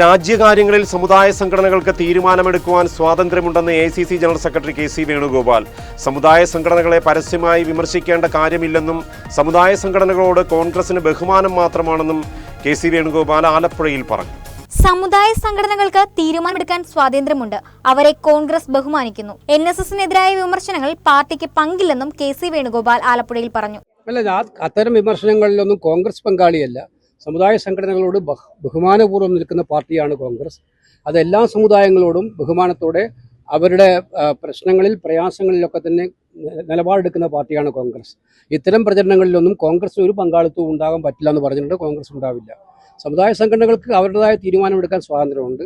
രാജ്യകാര്യങ്ങളിൽ സമുദായ സംഘടനകൾക്ക് തീരുമാനമെടുക്കുവാൻ സ്വാതന്ത്ര്യമുണ്ടെന്ന് A C C general secretary K C Venugopal. സമുദായ സംഘടനകളെ പരസ്യമായി വിമർശിക്കേണ്ട കാര്യമില്ലെന്നും സമുദായ സംഘടനകളോട് കോൺഗ്രസിന് ബഹുമാനം മാത്രമാണെന്നും കെ സി വേണുഗോപാൽ ആലപ്പുഴയിൽ പറഞ്ഞു. സമുദായ സംഘടനകൾക്ക് തീരുമാനമെടുക്കാൻ സ്വാതന്ത്ര്യമുണ്ട്. അവരെ കോൺഗ്രസ് ബഹുമാനിക്കുന്നു. എൻ എസ് എസിനെതിരായ വിമർശനങ്ങൾ പാർട്ടിക്ക് പങ്കില്ലെന്നും കെ സി വേണുഗോപാൽ ആലപ്പുഴയിൽ പറഞ്ഞു. അല്ല അത്തരം വിമർശനങ്ങളിലൊന്നും കോൺഗ്രസ് പങ്കാളിയല്ല. സമുദായ സംഘടനകളോട് ബഹ്- ബഹുമാനപൂർവം നിൽക്കുന്ന പാർട്ടിയാണ് കോൺഗ്രസ്. അത് എല്ലാ സമുദായങ്ങളോടും ബഹുമാനത്തോടെ അവരുടെ പ്രശ്നങ്ങളിൽ പ്രയാസങ്ങളിലൊക്കെ തന്നെ നിലപാടെടുക്കുന്ന പാർട്ടിയാണ് കോൺഗ്രസ്. ഇത്തരം പ്രചരണങ്ങളിലൊന്നും കോൺഗ്രസ് ഒരു പങ്കാളിത്തവും ഉണ്ടാകാൻ പറ്റില്ല എന്ന് പറഞ്ഞിട്ടുണ്ട് കോൺഗ്രസ് ഉണ്ടാവില്ല. സമുദായ സംഘടനകൾക്ക് അവരുടേതായ തീരുമാനമെടുക്കാൻ സ്വാതന്ത്ര്യമുണ്ട്.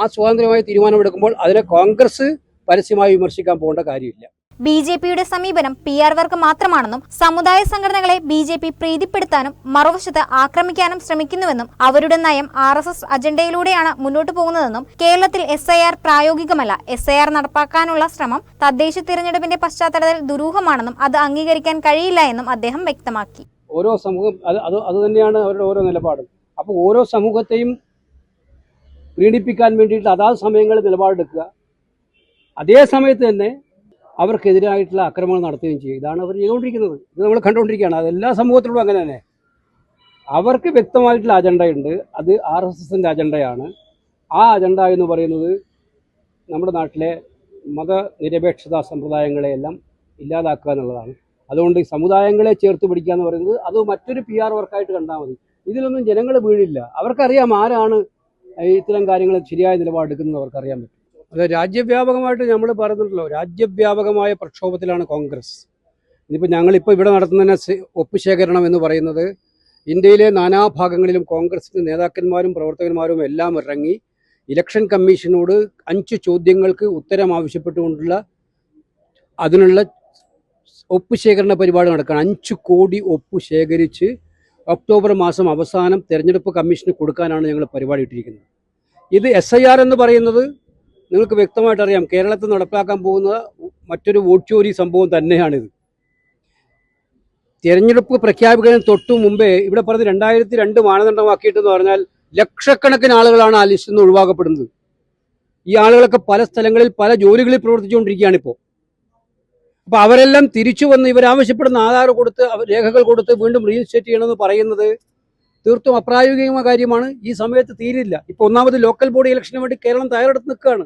ആ സ്വാതന്ത്ര്യമായ തീരുമാനമെടുക്കുമ്പോൾ അതിനെ കോൺഗ്രസ് പരസ്യമായി വിമർശിക്കാൻ പോകേണ്ട കാര്യമില്ല. ബി ജെ പിയുടെ സമീപനം പി ആർ വർക്ക് മാത്രമാണെന്നും സമുദായ സംഘടനകളെ ബി ജെ പി പ്രീതിപ്പെടുത്താനും മറുവശത്ത് ആക്രമിക്കാനും ശ്രമിക്കുന്നുവെന്നും അവരുടെ നയം ആർ എസ് എസ് അജണ്ടയിലൂടെയാണ് മുന്നോട്ടു പോകുന്നതെന്നും കേരളത്തിൽ എസ് ഐ ആർ പ്രായോഗികമല്ല. എസ് ഐ ആർ നടപ്പാക്കാനുള്ള ശ്രമം തദ്ദേശ തിരഞ്ഞെടുപ്പിന്റെ പശ്ചാത്തലത്തിൽ ദുരൂഹമാണെന്നും അത് അംഗീകരിക്കാൻ കഴിയില്ല എന്നും അദ്ദേഹം വ്യക്തമാക്കി. ഓരോ സമൂഹം അത് അത് അത് തന്നെയാണ് അവരുടെ ഓരോ നിലപാടും. അപ്പോൾ ഓരോ സമൂഹത്തെയും പ്രീണിപ്പിക്കാൻ വേണ്ടിയിട്ട് അതാത് സമയങ്ങളിൽ നിലപാടെടുക്കുക. അതേ സമയത്ത് തന്നെ അവർക്കെതിരായിട്ടുള്ള ആക്രമണം നടത്തുകയും ചെയ്യും. ഇതാണ് അവർ ചെയ്തുകൊണ്ടിരിക്കുന്നത്. ഇത് നമ്മൾ കണ്ടുകൊണ്ടിരിക്കുകയാണ്. അതെല്ലാ സമൂഹത്തിലും അങ്ങനെ തന്നെ. അവർക്ക് വ്യക്തമായിട്ടുള്ള അജണ്ടയുണ്ട്. അത് ആർ എസ് എസിന്റെ അജണ്ടയാണ്. ആ അജണ്ട എന്ന് പറയുന്നത് നമ്മുടെ നാട്ടിലെ മതനിരപേക്ഷത സമ്പ്രദായങ്ങളെയെല്ലാം ഇല്ലാതാക്കുക എന്നുള്ളതാണ്. അതുകൊണ്ട് സമുദായങ്ങളെ ചേർത്ത് പിടിക്കുക എന്ന് പറയുന്നത് അത് മറ്റൊരു പി ആർ വർക്കായിട്ട് കണ്ടാൽ മതി. ഇതിലൊന്നും ജനങ്ങൾ വീഴില്ല. അവർക്കറിയാം ആരാണ് ഇത്തരം കാര്യങ്ങൾ ശരിയായ നിലപാടെടുക്കുന്നത് അവർക്കറിയാൻ പറ്റും. അത് രാജ്യവ്യാപകമായിട്ട് നമ്മൾ പറയുന്നുണ്ടല്ലോ രാജ്യവ്യാപകമായ പ്രക്ഷോഭത്തിലാണ് കോൺഗ്രസ്. ഇനിയിപ്പോൾ ഞങ്ങളിപ്പോൾ ഇവിടെ നടത്തുന്ന ഒപ്പുശേഖരണം എന്ന് പറയുന്നത് ഇന്ത്യയിലെ നാനാഭാഗങ്ങളിലും കോൺഗ്രസിന്റെ നേതാക്കന്മാരും പ്രവർത്തകന്മാരും എല്ലാം ഇറങ്ങി ഇലക്ഷൻ കമ്മീഷനോട് അഞ്ച് ചോദ്യങ്ങൾക്ക് ഉത്തരം ആവശ്യപ്പെട്ടുകൊണ്ടുള്ള അതിനുള്ള ഒപ്പ് ശേഖരണ പരിപാടി നടക്കുകയാണ്. അഞ്ച് കോടി ഒപ്പ് ശേഖരിച്ച് ഒക്ടോബർ മാസം അവസാനം തെരഞ്ഞെടുപ്പ് കമ്മീഷന് കൊടുക്കാനാണ് ഞങ്ങൾ പരിപാടി ഇട്ടിരിക്കുന്നത്. ഇത് എസ് എന്ന് പറയുന്നത് നിങ്ങൾക്ക് വ്യക്തമായിട്ട് അറിയാം കേരളത്തിൽ നടപ്പാക്കാൻ പോകുന്ന മറ്റൊരു വോട്ട് ചോരി സംഭവം തന്നെയാണിത്. തിരഞ്ഞെടുപ്പ് പ്രഖ്യാപിക്കുന്നതിന് തൊട്ടു മുമ്പേ ഇവിടെ പറഞ്ഞ് രണ്ടായിരത്തി രണ്ട് മാനദണ്ഡമാക്കിയിട്ടെന്ന് പറഞ്ഞാൽ ലക്ഷക്കണക്കിന് ആളുകളാണ് ആ ലിസ്റ്റിൽ നിന്ന് ഒഴിവാക്കപ്പെടുന്നത്. ഈ ആളുകളൊക്കെ പല സ്ഥലങ്ങളിൽ പല ജോലികളിൽ പ്രവർത്തിച്ചുകൊണ്ടിരിക്കുകയാണ് ഇപ്പോൾ അപ്പൊ അവരെല്ലാം തിരിച്ചു വന്ന് ഇവർ ആവശ്യപ്പെടുന്ന ആധാർ കൊടുത്ത് രേഖകൾ കൊടുത്ത് വീണ്ടും റീഇൻസ്റ്റേറ്റ് ചെയ്യണമെന്ന് പറയുന്നത് തീർത്തും അപ്രായോഗികമായ കാര്യമാണ്. ഈ സമയത്ത് തീരില്ല. ഇപ്പൊ ഒന്നാമത് ലോക്കൽ ബോഡി ഇലക്ഷന് വേണ്ടി കേരളം തയ്യാറെടുത്ത് നിൽക്കുകയാണ്.